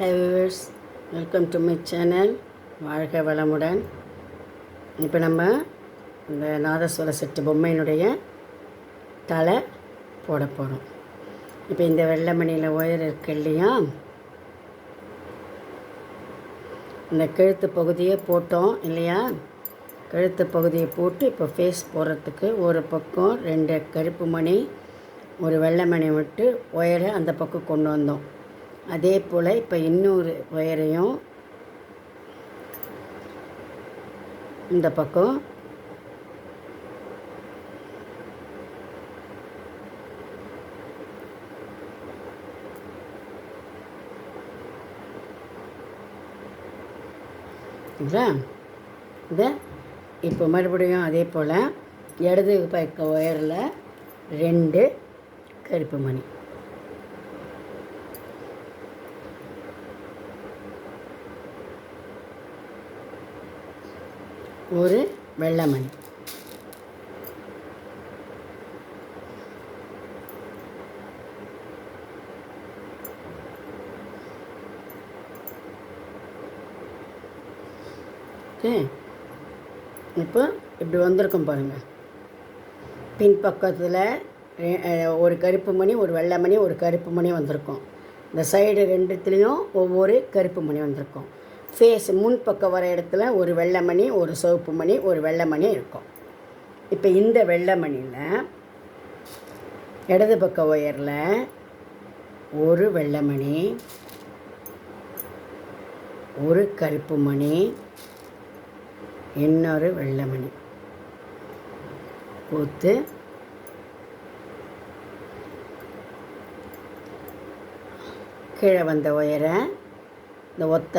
Hi viewers welcome to my channel வாழ்க வளமுடன். இப்போ நம்ம இந்த நாதஸ்வர செட்டு பொம்மையினுடைய தலை போட போகிறோம் இப்போ இந்த வெள்ளமணியில் ஒயர் இருக்கு இல்லையா? இந்த கழுத்து பகுதியை போட்டோம் இல்லையா? கழுத்து பகுதியை போட்டு இப்போ ஃபேஸ் போடுறதுக்கு ஒரு பக்கம் ரெண்டு கருப்பு மணி ஒரு வெள்ளை மணி விட்டு ஒயரை அந்த பக்கம் கொண்டு வந்தோம். அதே போல் இப்போ இன்னொரு ஒயரையும் இந்த பக்கம். இதா இதை இப்போ மறுபடியும் அதே போல் இடது பக்க ஒயரில் ரெண்டு கருப்பு மணி. ஒரு வெள்ளை மணி ஓகே. இப்போ இப்படி வந்திருக்கும் பாருங்கள் பின்பக்கத்தில் ஒரு கருப்பு மணி ஒரு வெள்ளை மணி ஒரு கருப்பு மணி வந்திருக்கும். இந்த சைடு ரெண்டுத்துலேயும் ஒவ்வொரு கருப்பு மணி வந்திருக்கும். ஃபேஸ் முன்பக்கம் வர இடத்துல ஒரு வெள்ளை மணி ஒரு சிவப்பு மணி ஒரு வெள்ளை மணி இருக்கும். இப்போ இந்த வெள்ளை மணியில் இடது பக்க ஒயரில் ஒரு வெள்ளை மணி ஒரு கருப்பு மணி இன்னொரு வெள்ளை மணி ஊற்று கீழே வந்த ஒயரை இந்த ஒத்த